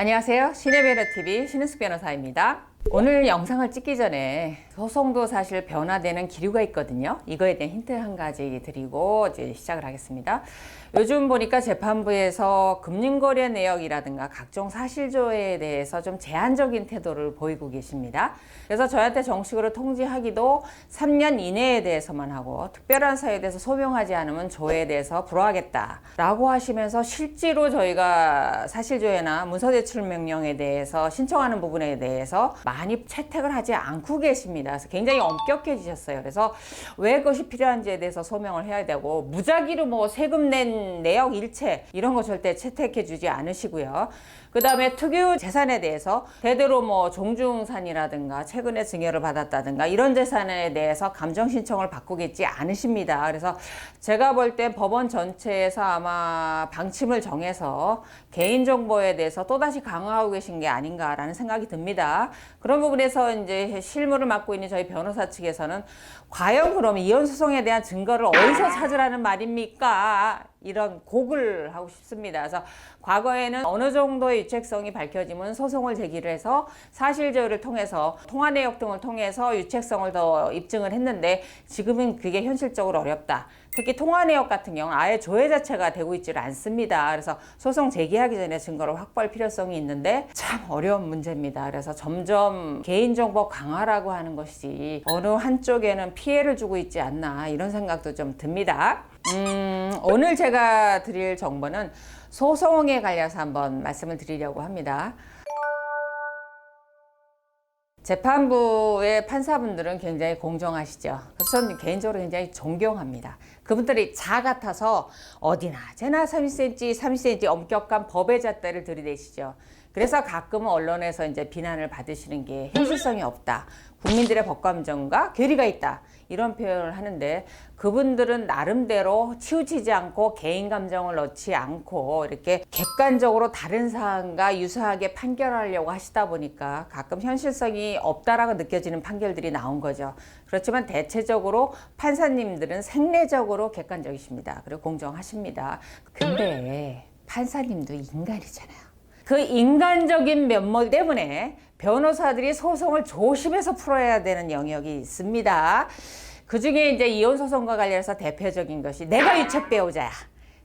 안녕하세요. 신혜변호TV 신은숙 변호사입니다. 오늘 영상을 찍기 전에 소송도 사실 변화되는 기류가 있거든요. 이거에 대한 힌트 한 가지 드리고 이제 시작을 하겠습니다. 요즘 보니까 재판부에서 금융거래 내역이라든가 각종 사실조회에 대해서 좀 제한적인 태도를 보이고 계십니다. 그래서 저한테 정식으로 통지하기도 3년 이내에 대해서만 하고 특별한 사유에 대해서 소명하지 않으면 조회에 대해서 불허하겠다라고 하시면서 실제로 저희가 사실조회나 문서제출 명령에 대해서 신청하는 부분에 대해서 많이 채택을 하지 않고 계십니다. 그래서 굉장히 엄격해지셨어요. 그래서 왜 그것이 필요한지에 대해서 소명을 해야 되고 무작위로 뭐 세금 낸 내역 일체 이런 거 절대 채택해 주지 않으시고요. 그 다음에 특유 재산에 대해서 대대로 뭐 종중산이라든가 최근에 증여를 받았다든가 이런 재산에 대해서 감정 신청을 계지 않으십니다. 그래서 제가 볼 때 법원 전체에서 아마 방침을 정해서 개인 정보에 대해서 또다시 강화하고 계신 게 아닌가라는 생각이 듭니다. 그런 부분에서 이제 실무를 맡고 있는 저희 변호사 측에서는 과연 그럼 이혼 소송에 대한 증거를 어디서 찾으라는 말입니까? 이런 곡을 하고 싶습니다. 그래서 과거에는 어느 정도의 유책성이 밝혀지면 소송을 제기를 해서 사실조회를 통해서 통화 내역 등을 통해서 유책성을 더 입증을 했는데 지금은 그게 현실적으로 어렵다. 특히 통화 내역 같은 경우는 아예 조회 자체가 되고 있지를 않습니다. 그래서 소송 제기하기 전에 증거를 확보할 필요성이 있는데 참 어려운 문제입니다. 그래서 점점 개인정보 강화라고 하는 것이 어느 한쪽에는 피해를 주고 있지 않나 이런 생각도 좀 듭니다. 음, 오늘 제가 드릴 정보는 소송에 관해서 한번 말씀을 드리려고 합니다. 재판부의 판사분들은 굉장히 공정하시죠. 그래서 저는 개인적으로 굉장히 존경합니다. 그분들이 자 같아서 어디나 제나 30cm, 30cm 엄격한 법의 잣대를 들이대시죠. 그래서 가끔은 언론에서 이제 비난을 받으시는 게 현실성이 없다. 국민들의 법감정과 괴리가 있다. 이런 표현을 하는데 그분들은 나름대로 치우치지 않고 개인 감정을 넣지 않고 이렇게 객관적으로 다른 사안과 유사하게 판결하려고 하시다 보니까 가끔 현실성이 없다라고 느껴지는 판결들이 나온 거죠. 그렇지만 대체적으로 판사님들은 생리적으로 객관적이십니다. 그리고 공정하십니다. 근데 판사님도 인간이잖아요. 그 인간적인 면모 때문에 변호사들이 소송을 조심해서 풀어야 되는 영역이 있습니다. 그 중에 이제 이혼 소송과 관련해서 대표적인 것이 내가 유책 배우자야.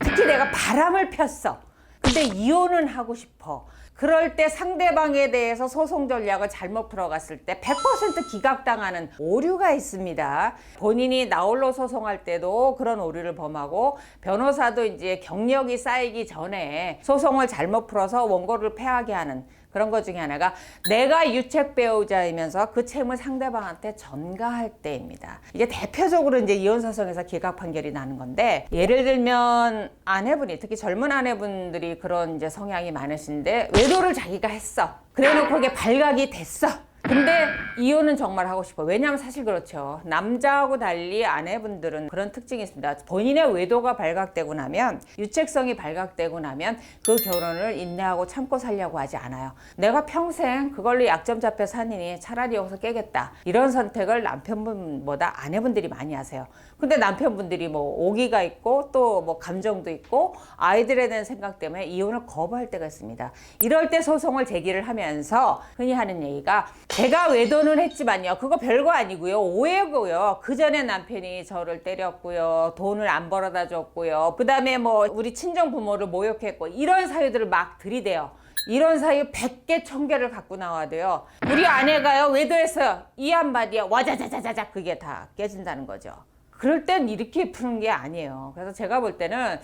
특히 내가 바람을 폈어. 근데 이혼은 하고 싶어. 그럴 때 상대방에 대해서 소송 전략을 잘못 풀어갔을 때 100% 기각당하는 오류가 있습니다. 본인이 나홀로 소송할 때도 그런 오류를 범하고 변호사도 이제 경력이 쌓이기 전에 소송을 잘못 풀어서 원고를 패하게 하는 그런 것 중에 하나가 내가 유책 배우자이면서 그 채무를 상대방한테 전가할 때입니다. 이게 대표적으로 이제 이혼 소송에서 기각 판결이 나는 건데 예를 들면 아내분이 특히 젊은 아내분들이 그런 이제 성향이 많으신데 외도를 자기가 했어. 그래놓고 그게 발각이 됐어. 근데 이혼은 정말 하고 싶어. 왜냐하면 사실 그렇죠. 남자하고 달리 아내분들은 그런 특징이 있습니다. 본인의 외도가 발각되고 나면 유책성이 발각되고 나면 그 결혼을 인내하고 참고 살려고 하지 않아요. 내가 평생 그걸로 약점 잡혀 사느니 차라리 여기서 깨겠다. 이런 선택을 남편분보다 아내분들이 많이 하세요. 근데 남편분들이 뭐 오기가 있고 또 뭐 감정도 있고 아이들에 대한 생각 때문에 이혼을 거부할 때가 있습니다. 이럴 때 소송을 제기를 하면서 흔히 하는 얘기가 제가 외도는 했지만요. 그거 별거 아니고요. 오해고요. 그 전에 남편이 저를 때렸고요. 돈을 안 벌어다 줬고요. 그 다음에 뭐 우리 친정 부모를 모욕했고 이런 사유들을 막 들이대요. 이런 사유 100개, 1000개를 갖고 나와야 돼요. 우리 아내가요, 외도했어요. 이 한마디에 와자자자자자 그게 다 깨진다는 거죠. 그럴 땐 이렇게 푸는 게 아니에요. 그래서 제가 볼 때는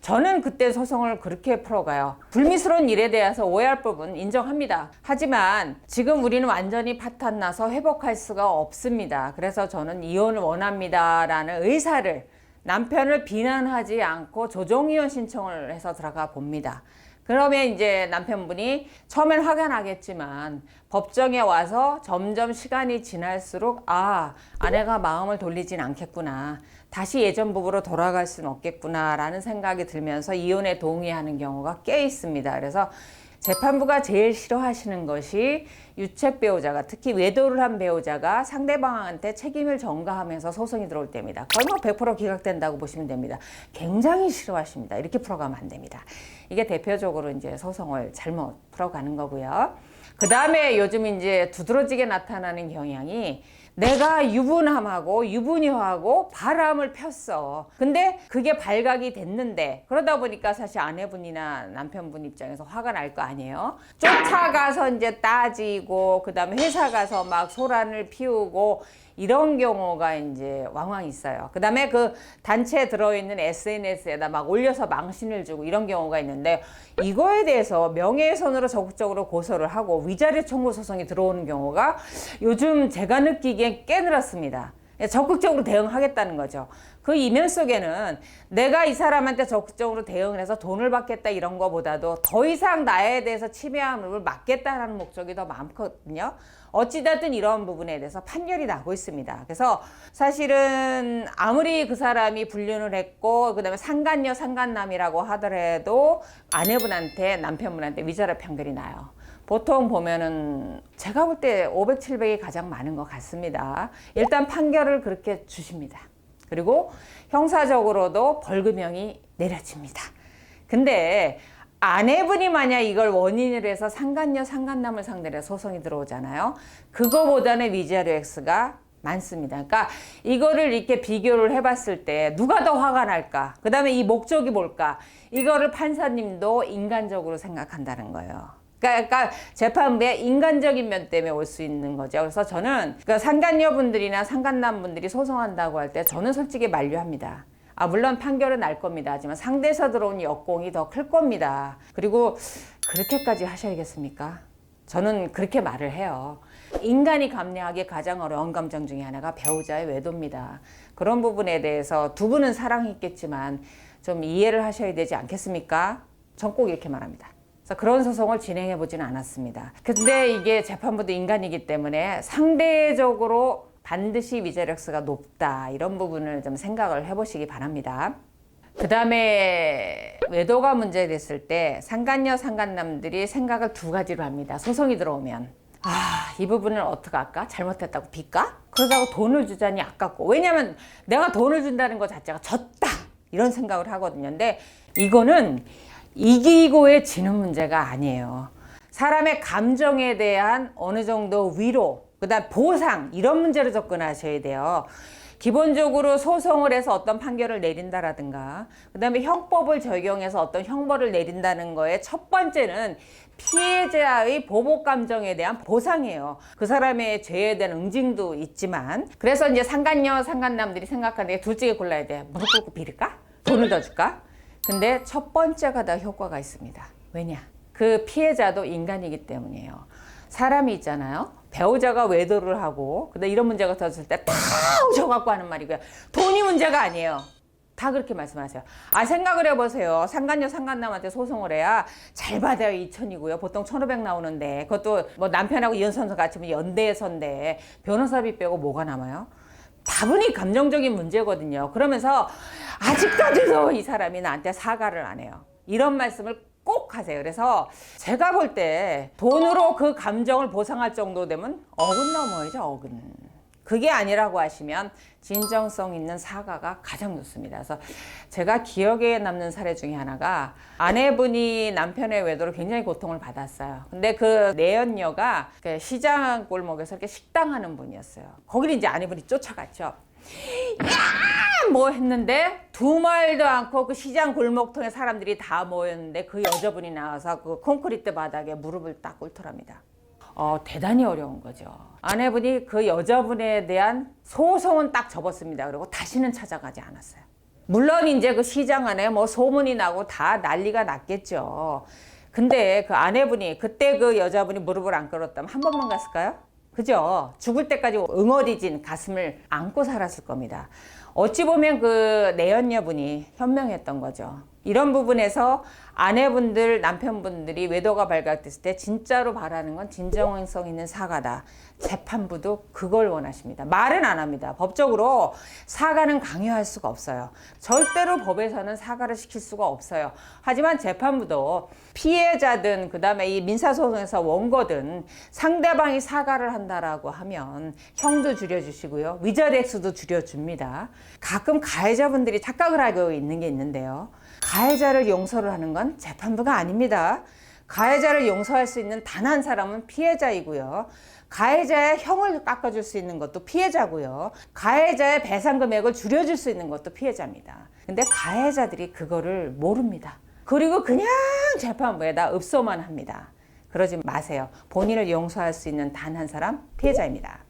저는 그때 소송을 그렇게 풀어가요. 불미스러운 일에 대해서 오해할 부분 인정합니다. 하지만 지금 우리는 완전히 파탄 나서 회복할 수가 없습니다. 그래서 저는 이혼을 원합니다라는 의사를 남편을 비난하지 않고 조정이혼 신청을 해서 들어가 봅니다. 그러면 이제 남편분이 처음엔 화가 나겠지만 법정에 와서 점점 시간이 지날수록 아, 아내가 마음을 돌리진 않겠구나. 다시 예전 부부로 돌아갈 수는 없겠구나라는 생각이 들면서 이혼에 동의하는 경우가 꽤 있습니다. 그래서 재판부가 제일 싫어하시는 것이 유책 배우자가 특히 외도를 한 배우자가 상대방한테 책임을 전가하면서 소송이 들어올 때입니다. 거의 뭐100% 기각된다고 보시면 됩니다. 굉장히 싫어하십니다. 이렇게 풀어가면 안 됩니다. 이게 대표적으로 이제 소송을 잘못 풀어가는 거고요. 그 다음에 요즘 이제 두드러지게 나타나는 경향이 내가 유부남하고 유부녀하고 바람을 폈어. 근데 그게 발각이 됐는데 그러다 보니까 사실 아내분이나 남편분 입장에서 화가 날 거 아니에요. 쫓아가서 이제 따지고 그다음에 회사 가서 막 소란을 피우고 이런 경우가 이제 왕왕 있어요. 그 다음에 그 단체에 들어있는 SNS에다 막 올려서 망신을 주고 이런 경우가 있는데 이거에 대해서 명예훼손으로 적극적으로 고소를 하고 위자료 청구 소송이 들어오는 경우가 요즘 제가 느끼기엔 꽤 늘었습니다. 적극적으로 대응하겠다는 거죠. 그 이면 속에는 내가 이 사람한테 적극적으로 대응을 해서 돈을 받겠다 이런 거보다도 더 이상 나에 대해서 침해함을 막겠다라는 목적이 더 많거든요. 어찌됐든 이런 부분에 대해서 판결이 나고 있습니다. 그래서 사실은 아무리 그 사람이 불륜을 했고 그다음에 상간녀 상간남이라고 하더라도 아내분한테 남편분한테 위자료 판결이 나요. 보통 보면은 제가 볼 때 500, 700이 가장 많은 것 같습니다. 일단 판결을 그렇게 주십니다. 그리고 형사적으로도 벌금형이 내려집니다. 근데 아내분이 만약 이걸 원인으로 해서 상간녀 상간남을 상대로 소송이 들어오잖아요. 그거보다는 위자료 X가 많습니다. 그러니까 이거를 이렇게 비교를 해봤을 때 누가 더 화가 날까? 그 다음에 이 목적이 뭘까? 이거를 판사님도 인간적으로 생각한다는 거예요. 그러니까, 그러니까 재판부의 인간적인 면 때문에 올 수 있는 거죠. 그래서 저는 그 상간녀분들이나 상간남분들이 소송한다고 할 때 저는 솔직히 만류합니다. 아, 물론 판결은 날 겁니다. 하지만 상대에서 들어온 역공이 더 클 겁니다. 그리고 그렇게까지 하셔야겠습니까? 저는 그렇게 말을 해요. 인간이 감내하기 가장 어려운 감정 중에 하나가 배우자의 외도입니다. 그런 부분에 대해서 두 분은 사랑했겠지만 좀 이해를 하셔야 되지 않겠습니까? 전 꼭 이렇게 말합니다. 그래서 그런 소송을 진행해 보지는 않았습니다. 근데 이게 재판부도 인간이기 때문에 상대적으로 반드시 위자력스가 높다 이런 부분을 좀 생각을 해보시기 바랍니다. 그 다음에 외도가 문제됐을 때 상간녀 상간남들이 생각을 두 가지로 합니다. 소송이 들어오면 아, 이 부분을 어떻게 할까? 잘못했다고 빌까? 그러다고 돈을 주자니 아깝고 왜냐면 내가 돈을 준다는 것 자체가 졌다 이런 생각을 하거든요. 근데 이거는 이기고의 지는 문제가 아니에요. 사람의 감정에 대한 어느 정도 위로, 그 다음 보상 이런 문제로 접근하셔야 돼요. 기본적으로 소송을 해서 어떤 판결을 내린다라든가, 그 다음에 형법을 적용해서 어떤 형벌을 내린다는 거에 첫 번째는 피해자의 보복 감정에 대한 보상이에요. 그 사람의 죄에 대한 응징도 있지만, 그래서 이제 상간녀, 상간남들이 생각하는 게 둘 중에 골라야 돼. 무릎 꿇고 빌을까? 돈을 더 줄까? 근데 첫 번째가 더 효과가 있습니다. 왜냐? 그 피해자도 인간이기 때문이에요. 사람이 있잖아요. 배우자가 외도를 하고, 근데 이런 문제가 터졌을 때 다 오셔갖고 하는 말이고요. 돈이 문제가 아니에요. 다 그렇게 말씀하세요. 아, 생각을 해보세요. 상간녀, 상간남한테 소송을 해야 잘 받아요. 2천이고요. 보통 1,500 나오는데, 그것도 뭐 남편하고 이혼선서 같이 면 연대선데, 변호사비 빼고 뭐가 남아요? 다분히 감정적인 문제거든요. 그러면서 아직까지도 이 사람이 나한테 사과를 안 해요. 이런 말씀을 꼭 하세요. 그래서 제가 볼 때 돈으로 그 감정을 보상할 정도 되면 어근 넘어야죠, 어근. 그게 아니라고 하시면 진정성 있는 사과가 가장 좋습니다. 그래서 제가 기억에 남는 사례 중에 하나가 아내분이 남편의 외도로 굉장히 고통을 받았어요. 근데 그 내연녀가 그 시장 골목에서 이렇게 식당하는 분이었어요. 거기를 이제 아내분이 쫓아갔죠. 야! 뭐 했는데 두 말도 않고 그 시장 골목통에 사람들이 다 모였는데 그 여자분이 나와서 그 콘크리트 바닥에 무릎을 딱 꿇더랍니다. 어, 대단히 어려운 거죠. 아내분이 그 여자분에 대한 소송은 딱 접었습니다. 그리고 다시는 찾아가지 않았어요. 물론 이제 그 시장 안에 뭐 소문이 나고 다 난리가 났겠죠. 근데 그 아내분이 그때 그 여자분이 무릎을 안 꿇었다면 한 번만 갔을까요? 그죠? 죽을 때까지 응어리진 가슴을 안고 살았을 겁니다. 어찌 보면 그 내연녀분이 현명했던 거죠. 이런 부분에서 아내분들, 남편분들이 외도가 발각됐을 때 진짜로 바라는 건 진정성 있는 사과다. 재판부도 그걸 원하십니다. 말은 안 합니다. 법적으로 사과는 강요할 수가 없어요. 절대로 법에서는 사과를 시킬 수가 없어요. 하지만 재판부도 피해자든 그다음에 이 민사소송에서 원고든 상대방이 사과를 한다라고 하면 형도 줄여주시고요. 위자료 액수도 줄여줍니다. 가끔 가해자분들이 착각을 하고 있는 게 있는데요. 가해자를 용서를 하는 건 재판부가 아닙니다. 가해자를 용서할 수 있는 단 한 사람은 피해자이고요. 가해자의 형을 깎아줄 수 있는 것도 피해자고요. 가해자의 배상 금액을 줄여줄 수 있는 것도 피해자입니다. 근데 가해자들이 그거를 모릅니다. 그리고 그냥 재판부에다 읍소만 합니다. 그러지 마세요. 본인을 용서할 수 있는 단 한 사람 피해자입니다.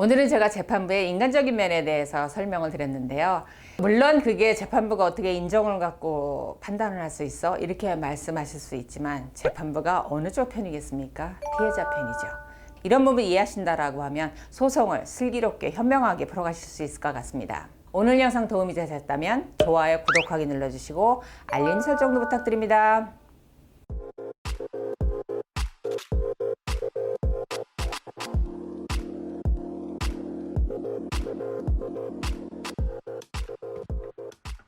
오늘은 제가 재판부의 인간적인 면에 대해서 설명을 드렸는데요. 물론 그게 재판부가 어떻게 인정을 갖고 판단을 할 수 있어? 이렇게 말씀하실 수 있지만 재판부가 어느 쪽 편이겠습니까? 피해자 편이죠. 이런 부분 이해하신다라고 하면 소송을 슬기롭게 현명하게 풀어가실 수 있을 것 같습니다. 오늘 영상 도움이 되셨다면 좋아요, 구독하기 눌러주시고 알림 설정도 부탁드립니다.